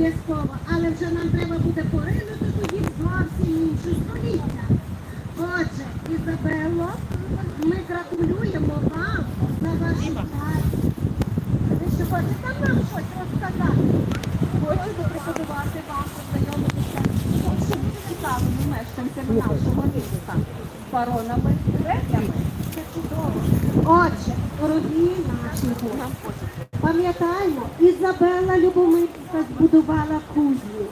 обов'язково, але вже нам треба буде поринути тоді в зовсім іншу століття. Отже, Ізабелло, ми гратулюємо вам за вашу працю. Ви що хочете нам щось розказати? Хочу пропонувати вам познайомитися з цікавими мешканцями нашого міста, баронами греклями. Це чудово. Отже, дорогі наші гості пам'ятаємо, Ізабела Любомирська збудувала кузню,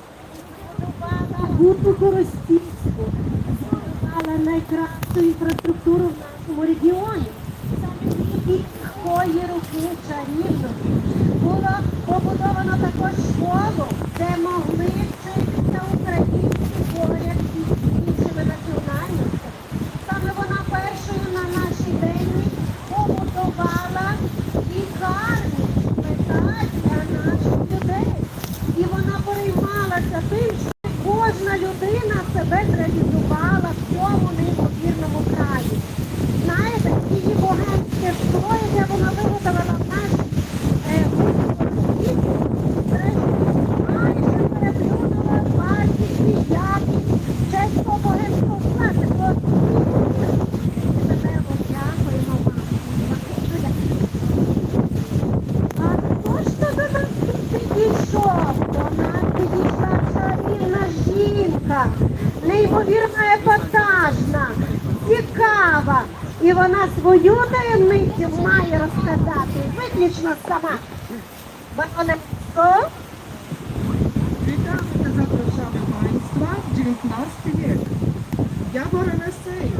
збудувала гурту Коростівську, збудувала найкращу інфраструктуру в нашому регіоні. Її легкої руки чарівної було шпиталь наших людей. І вона переймалася тим, що кожна людина себе зреалізувала в цьому неймовірному краї. Знаєте, її богемське скло, яке вона виготовила в нашій е, майже переплюнула і якість чеського богемського неймовірно епатажна, цікава. І вона свою таємницю має розказати виключно сама. Бо вона хто? Вітаю та Państwa w XIX wieku. Я Baroneseja.